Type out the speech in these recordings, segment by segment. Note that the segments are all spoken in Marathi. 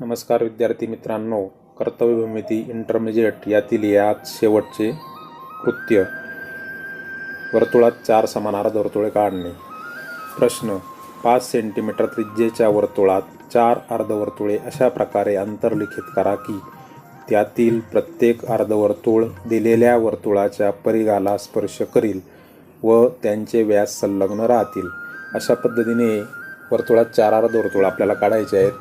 नमस्कार विद्यार्थी मित्रांनो कर्तव्यभूमिती इंटरमिजिएट यातील यात शेवटचे कृत्य. वर्तुळात चार समान वर्तुळे काढणे. प्रश्न पाच सेंटीमीटर त्रिज्येच्या वर्तुळात चार अर्धवर्तुळे अशा प्रकारे अंतर्लिखित करा की त्यातील प्रत्येक अर्धवर्तुळ दिलेल्या वर्तुळाच्या परिघाला स्पर्श करील व त्यांचे व्यास संलग्न राहतील. अशा पद्धतीने वर्तुळात चार अर्धवर्तुळ आपल्याला काढायचे आहेत.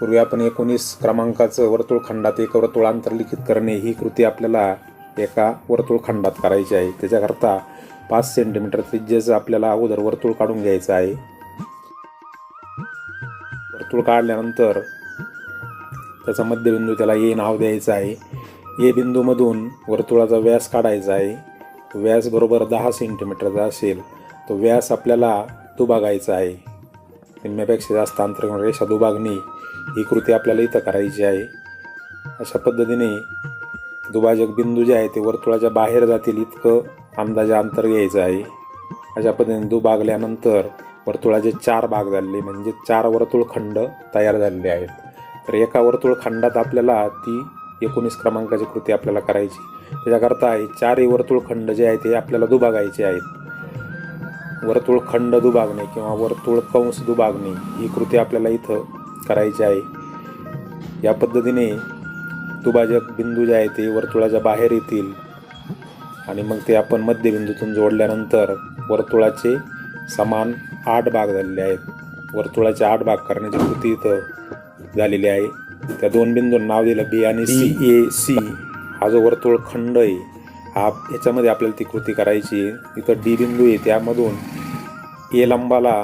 पूर्वी आपण एकोणीस क्रमांकाचं वर्तुळखंडात एक वर्तुळ लिखित करणे ही कृती आपल्याला एका वर्तुळखंडात करायची आहे. त्याच्याकरता पाच सेंटीमीटर त्रिज्येचं आपल्याला अगोदर वर्तुळ काढून घ्यायचं आहे. वर्तुळ काढल्यानंतर त्याचा मध्यबिंदू त्याला ए नाव द्यायचं आहे. ए बिंदूमधून वर्तुळाचा व्यास काढायचा आहे. व्यास बरोबर दहा सेंटीमीटरचा असेल तो व्यास आपल्याला दुभागायचा आहे. निम्म्यापेक्षा जास्त अंतर रेषा दुभागणी ही कृती आपल्याला इथं करायची आहे. अशा पद्धतीने दुभाजक बिंदू जे आहे ते वर्तुळाच्या बाहेर जातील इतकं अंदाजे अंतर घ्यायचं आहे. अशा पद्धतीने दुभागल्यानंतर वर्तुळाचे चार भाग झालेले म्हणजे चार वर्तुळखंड तयार झालेले आहेत. तर एका वर्तुळखंडात आपल्याला ती एकोणीस क्रमांकाची कृती आपल्याला करायची. त्याच्याकरता हे चारही वर्तुळखंड जे आहे ते आपल्याला दुभागायचे आहेत. वर्तुळखंड दुभागणे किंवा वर्तुळ कंस दुभागणे ही कृती आपल्याला इथं करायची आहे. या पद्धतीने दुभाजक बिंदू जे आहे ते वर्तुळाच्या बाहेर येतील आणि मग ते आपण मध्यबिंदूतून जोडल्यानंतर वर्तुळाचे समान आठ भाग झालेले आहेत. वर्तुळाचे आठ भाग करण्याची कृती इथं झालेली आहे. त्या दोन बिंदूंना नाव दिलं बी आणि सी ए सी हा जो वर्तुळ खंड आहे आप याच्यामध्ये आपल्याला ती कृती करायची आहे. इथं डी बिंदू आहे त्यामधून ए लंबाला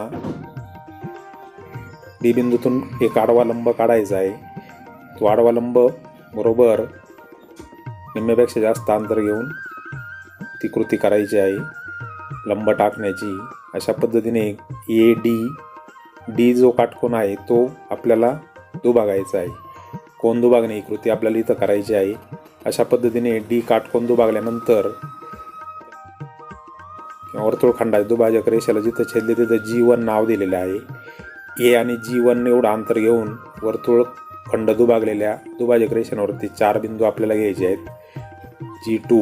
डी बिंदूतून एक आडवा लंब काढायचा आहे. तो आडवा लंब बरोबर निम्म्यापेक्षा जास्त अंतर घेऊन ती कृती करायची आहे लंब टाकण्याची. अशा पद्धतीने ए डी डी जो काटकोन आहे तो आपल्याला दुभागायचा आहे. कोण दुभागणे? ही कृती आपल्याला इथं करायची आहे. अशा पद्धतीने डी काटकोन दुभागल्यानंतर किंवा वर्तुळखंडाच्या दुभाजक रेषेला जिथं छेदले तिथं जी वन नाव दिलेलं आहे. ए आणि जी वन एवढं अंतर घेऊन वर्तुळ खंड दुभागलेल्या दुभाजक रेषांवरती चार बिंदू आपल्याला घ्यायचे आहेत. जी टू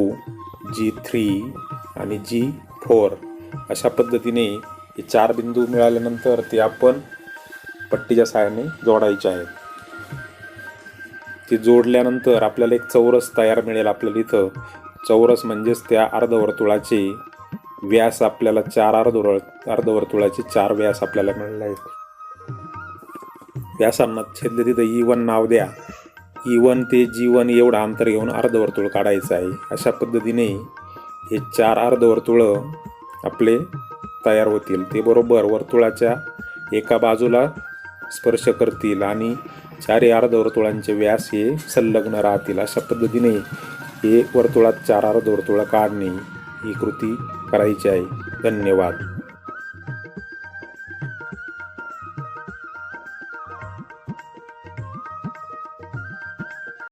जी थ्री आणि जी फोर अशा पद्धतीने हे चार बिंदू मिळाल्यानंतर ते आपण पट्टीच्या सहाय्याने जोडायचे आहेत. ते जोडल्यानंतर आपल्याला एक चौरस तयार मिळेल आपल्याला इथं. चौरस म्हणजेच त्या अर्धवर्तुळाचे व्यास आपल्याला चार अर्धवर् अर्धवर्तुळाचे चार व्यास आपल्याला मिळाले आहेत. व्यासांना छेदले तिथं e ई वन नाव द्या. E ई वन ते जी वन एवढं अंतर घेऊन अर्धवर्तुळ काढायचं आहे. अशा पद्धतीने हे चार अर्धवर्तुळं आपले तयार होतील. ते बरोबर वर्तुळाच्या एका बाजूला स्पर्श करतील आणि चारही अर्धवर्तुळांचे व्यास हे संलग्न राहतील अशा पद्धतीने हे वर्तुळात चार अर्धवर्तुळं काढणे ही कृती करायची आहे. धन्यवाद.